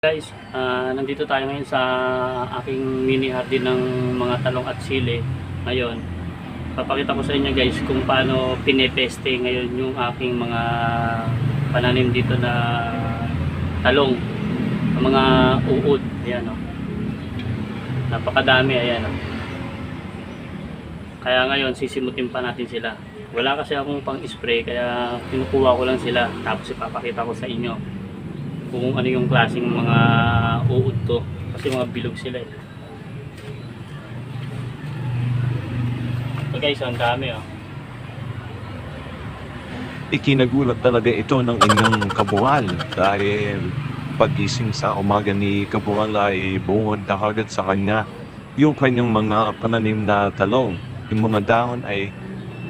Guys, ah, nandito tayo ngayon sa aking mini hardin ng mga talong at sili. Ngayon, papakita ko sa inyo guys kung paano pinepeste ngayon yung aking mga pananim dito na talong. Mga uod. Ayan o. Napakadami. Ayan o. Kaya ngayon, sisimutin pa natin sila. Wala kasi akong pang spray kaya kinukuha ko lang sila tapos ipapakita ko sa inyo kung ano yung klaseng mga uod to kasi mga bilog sila eh. So guys, ang dami oh. Ikinagulat talaga ito ng inyong kabuhal dahil pagising sa umaga ni kabuhal ay bungod na kagad sa kanya yung kanyang mga pananim na talong. Yung mga dahon ay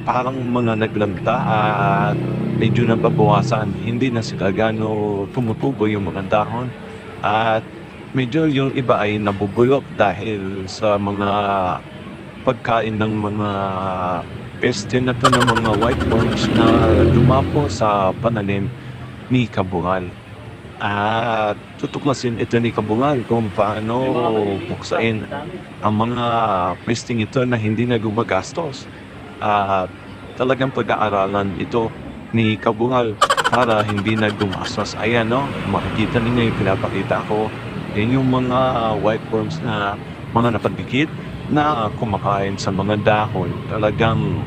parang mga naglanta at medyo nababawasan. Hindi na sila gano tumutubo yung mga dahon at medyo yung iba ay nabubulok dahil sa mga pagkain ng mga peste na to ng mga white worms na dumapo sa pananim ni Kabuhal. At tutuklasin ito ni Kabuhal kung paano buksain ang mga pesting ito na hindi na gumagastos. At talagang pag-aaralan ito ni Kabuhal para hindi na gumastos. Ayan no, makikita ninyo yung pinapakita ko. Yan yung mga white worms na mga napadikit na kumakain sa mga dahon. Talagang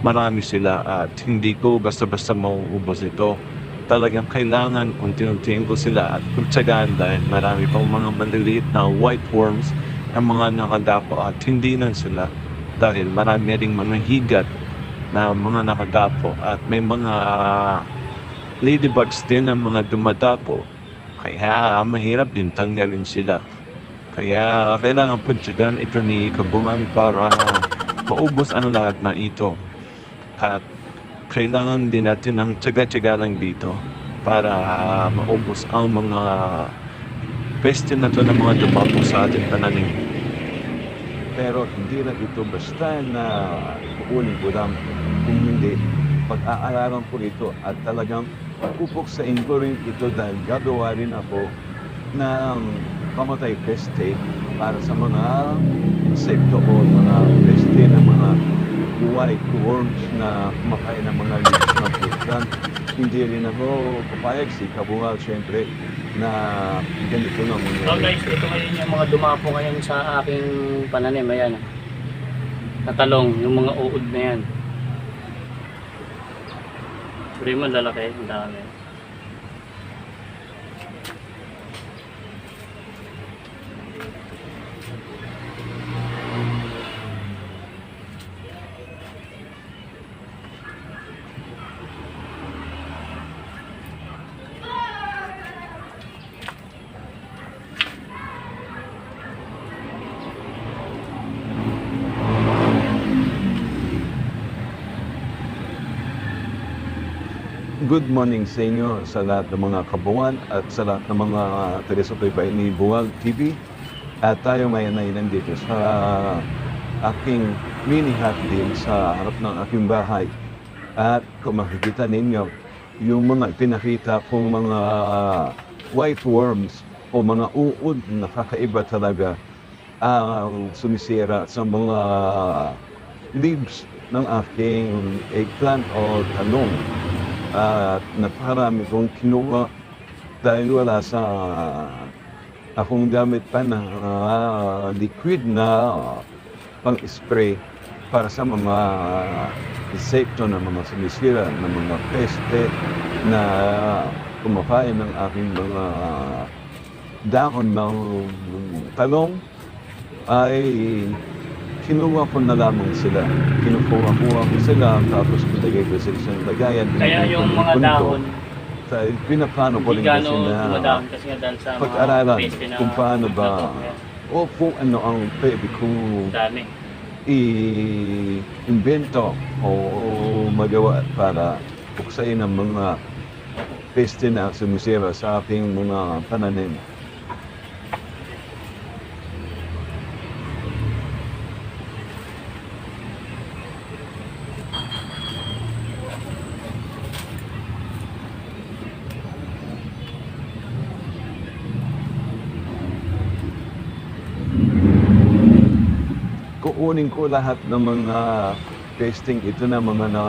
marami sila at hindi ko basta-basta mauubos ito. Talagang kailangan unti-untiin ko sila at pagtsagaan dahil marami pang mga maliliit na white worms ang mga nakadapo at hindi na sila dahil marami ring mga na mga nakadapo at may mga ladybugs din ang mga dumadapo kaya mahirap din tanggalin sila kaya kailangan pagtsagaan ito ni Kabungan para maubos ang lahat na ito at kailangan din natin ng tsaga-tsaga lang dito para maubos ang mga peste na to ng mga dumapo sa ating pananim. Pero hindi na ito basta na kukunin ko lang. Kung hindi, pag-aaralan ko ito at talagang pupuksain ko rin ito dahil gagawa rin ako ng pamatay peste para sa mga insekto o mga peste ng mga white worms na kumakain ng mga leaves na putran. Hindi rin ako papayag si Kabungal syempre na ganito na So mangyari. guys, ito ngayon yung mga dumapo ngayon sa aking pananim. Ayan oh. Na talong, yung mga uod na yan. Sabi mo, lalaki. Ang dami. Good morning sa inyo sa lahat ng mga kabungan at sa lahat ng mga taga-subaybay ni Buwag TV. At tayo ngayon ay nandito sa aking mini hut din sa harap ng aking bahay. At kung makikita ninyo, yung mga pinakita kong mga white worms o mga uod na kakaiba talaga ang sumisira sa mga leaves ng aking eggplant o talong at napakarami kong kinuha dahil wala sa akong gamit pa na ah, liquid na pang-spray para sa mga insekto na mga sumisira, na mga peste na kumakain ng aking mga dahon ng talong ay kinuha ko na lamang sila. Kinukuha-kuha ko sila, tapos pinagay ko sa isang lagayan. Kaya yung mga dahon, Sa, pinaplano ko rin kasi na kasi nga dahil sa mga pag-aralan na kung paano ba o kung ano ang pwede kong i-invento o magawa para buksain ang mga peste na sumisira sa ating mga pananim. Kukunin ko lahat ng mga testing ito na mga na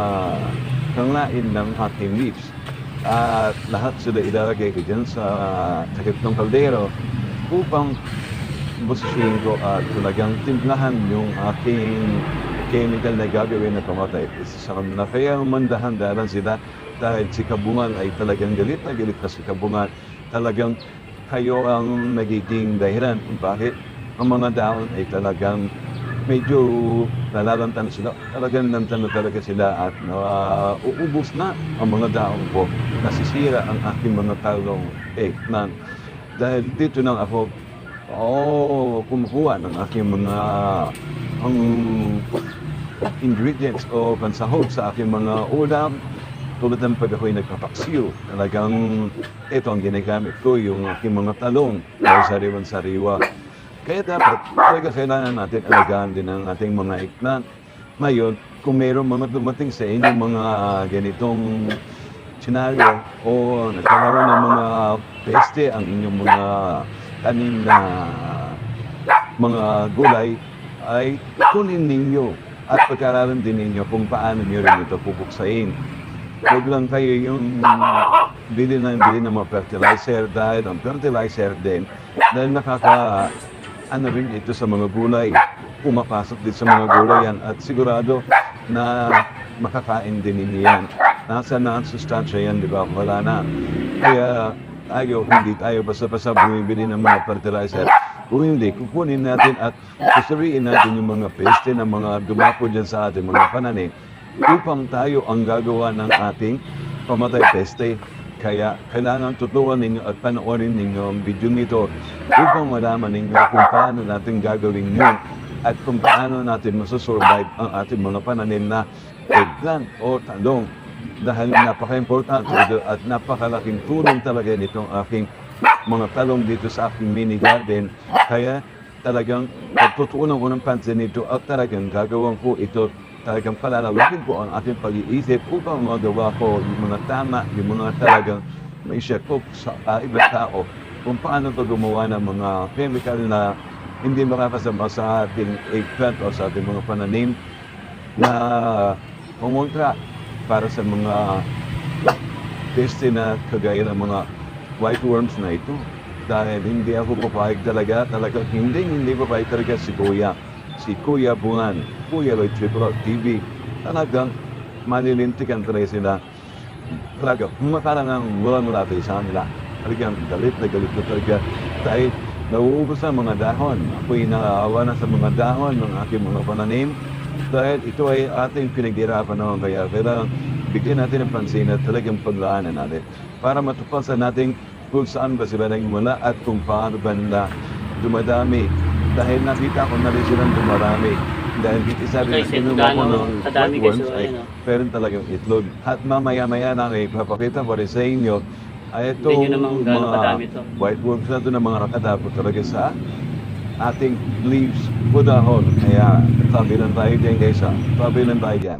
kanlain ng aking leaves. At lahat sila ilalagay ko dyan sa sakit ng kaldero upang busisin ko at talagang timplahan yung aking chemical na gagawin na pamatay sa kanila. Kaya mandahan-dahan sila dahil si Kabungan ay talagang galit na galit na si Kabungan. Talagang kayo ang nagiging dahilan kung bakit ang mga daon ay talagang medyo nalalantan sila. Talagang nantan na talaga sila at uh, uubos na ang mga daon ko. Nasisira ang aking mga talong eggplant. Dahil dito nang ako oh, kumukuha ng aking mga ang ingredients o pansahog sa aking mga ulam tulad ng pag ako'y nagpapaksiw. Talagang ito ang ginagamit ko, yung aking mga talong na sariwan-sariwa. Kaya dapat talaga kailangan natin alagaan din ang ating mga eggplant. Ngayon, kung mayroong mga dumating sa inyong mga ganitong senaryo o nagkakaroon ng mga peste ang inyong mga tanim na mga gulay ay kunin ninyo at pagkaralan din ninyo kung paano nyo rin ito pupuksain. Huwag lang kayo yung bili ng bili ng mga fertilizer dahil ang fertilizer din dahil nakaka ano rin ito sa mga gulay. Pumapasok din sa mga gulay yan at sigurado na makakain din ninyo yan. Nasa na ang sustansya yan, di ba? Wala na. Kaya tayo, hindi tayo basta-basta bumibili ng mga fertilizer. Kung hindi, kukunin natin at susuriin natin yung mga peste na mga dumapo dyan sa ating mga pananim upang tayo ang gagawa ng ating pamatay peste. Kaya kailangan tutuan ninyo at panoorin ninyo ang video nito upang malaman ninyo kung paano natin gagawin yun at kung paano natin masasurvive ang ating mga pananim na eggplant o talong dahil napaka-importante ito at napakalaking tulong talaga nitong aking mga talong dito sa aking mini garden. Kaya talagang pagtutuunan ko ng pansin nito at talagang gagawin ko ito talagang palalawakin ko ang aking pag-iisip upang magawa ko yung mga tama, yung mga talagang may share ko sa uh, ibang tao kung paano to gumawa ng mga chemical na hindi makakasama sa ating eggplant o sa ating mga pananim na pumunta para sa mga peste na kagaya ng mga white worms na ito. Dahil hindi ako papayag talaga, talagang hindi, hindi papayag talaga si Kuya. Si Kuya Bungan, Kuya Lloyd Triple R TV. Talagang malilintikan talaga sila. Talaga, makarangang wala mula tayo sa kanila. Talagang galit na galit na talaga. Dahil nauubos ang mga dahon. Ako'y nakaawa na sa mga dahon ng aking mga pananim. Dahil ito ay ating pinaghirapan naman kaya kailangan bigyan natin ng pansin at talagang paglaanan natin para matupasan natin kung saan ba sila nagmula at kung paano ba nila dumadami. Dahil nakita ko na rin silang dumarami. Dahil hindi sabi na Guys, ito kinuha ko gaano ng kadami white worms guys, so, ay ayun, oh. meron talagang itlog. At mamaya-maya na ipapakita ko rin sa inyo ay Hindi itong nyo naman gaano mga kadami to. white worms na ito na mga nakadapo talaga sa ating leaves po dahon. Kaya tabi lang tayo dyan guys ha. Tabi lang tayo dyan.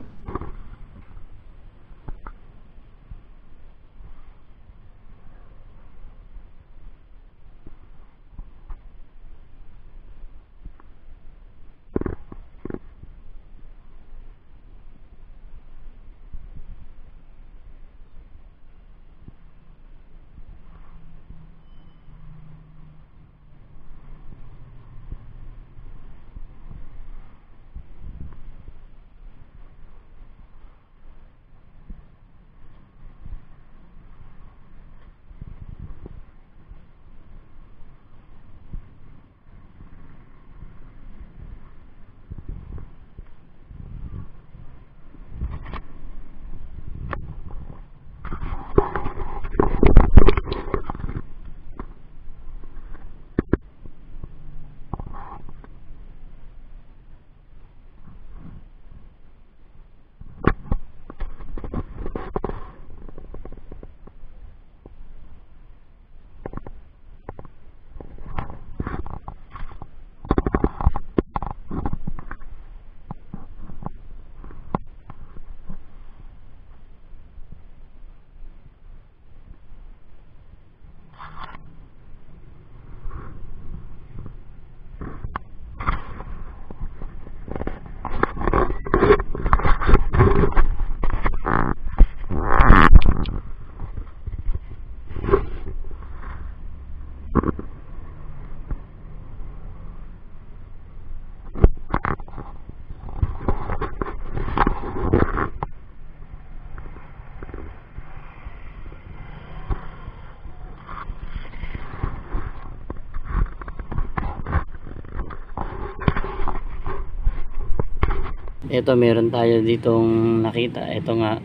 Ito meron tayo ditong nakita. Ito nga.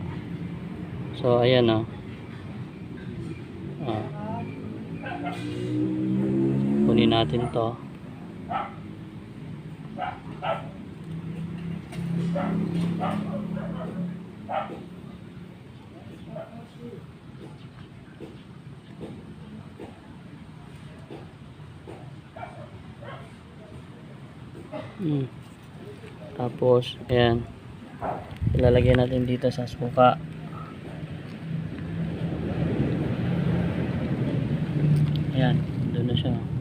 So, ayan o. Oh. Kunin natin to. Hmm. Tapos, ayan. Ilalagay natin dito sa suka. Ayan, doon na siya.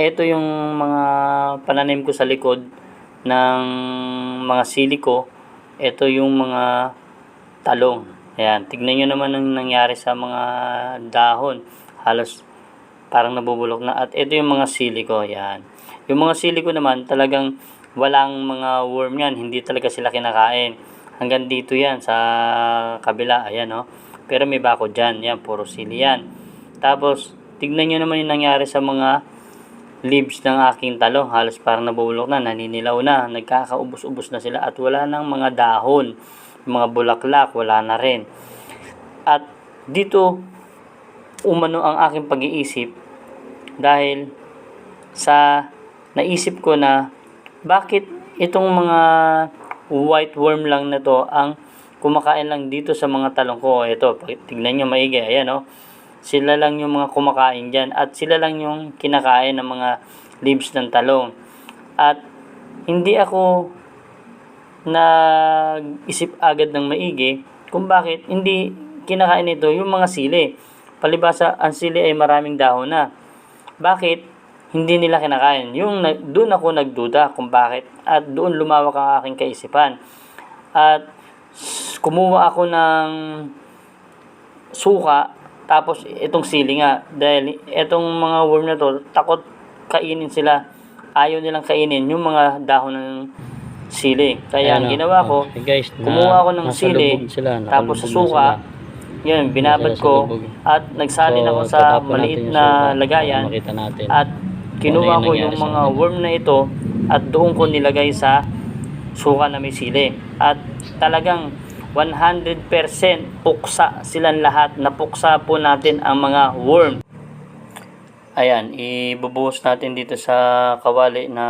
Ito yung mga pananim ko sa likod ng mga siliko. Ito yung mga talong. Ayan, tignan nyo naman ang nangyari sa mga dahon. Halos parang nabubulok na. At ito yung mga siliko. Ayan. Yung mga siliko naman talagang walang mga worm yan. Hindi talaga sila kinakain. Hanggang dito yan sa kabila. Ayan oh. Pero may bako dyan. Yan, puro sili yan. Tapos, tignan nyo naman yung nangyari sa mga leaves ng aking talong. Halos parang nabubulok na, naninilaw na, nagkakaubos-ubos na sila at wala nang mga dahon, mga bulaklak, wala na rin. At dito, umano ang aking pag-iisip dahil sa naisip ko na bakit itong mga white worm lang na to ang kumakain lang dito sa mga talong ko. Ito, tignan nyo maigi. Ayan, oh sila lang yung mga kumakain dyan at sila lang yung kinakain ng mga leaves ng talong. At hindi ako nag-isip agad ng maigi kung bakit hindi kinakain nito yung mga sili. Palibasa, ang sili ay maraming dahon na. Bakit hindi nila kinakain? Yung doon ako nagduda kung bakit at doon lumawak ang aking kaisipan. At kumuha ako ng suka tapos itong sili nga dahil itong mga worm na to takot kainin sila. Ayaw nilang kainin yung mga dahon ng sili. Kaya ang ginawa ko guys, kumuha ako ng sili, sila, tapos sa suka yun binabad ko at nagsalin ako sa maliit na suka lagayan natin. at kinuha Ano ko yung mga worm na ito at doon ko nilagay sa suka na may sili. At talagang 100% puksa silang lahat. Napuksa po natin ang mga worm. Ayan, ibubuhos natin dito sa kawali na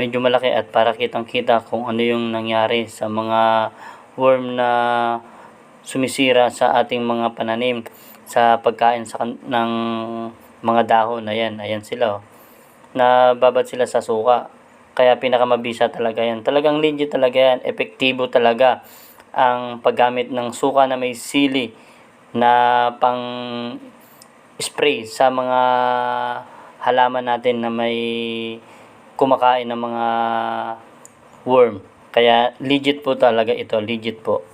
medyo malaki at para kitang kita kung ano yung nangyari sa mga worm na sumisira sa ating mga pananim sa pagkain sa ng mga dahon. Ayan, ayan sila. Oh. Nababad sila sa suka. Kaya pinakamabisa talaga yan. Talagang legit talaga yan. Epektibo talaga ang paggamit ng suka na may sili na pang spray sa mga halaman natin na may kumakain ng mga worm. Kaya legit po talaga ito, legit po.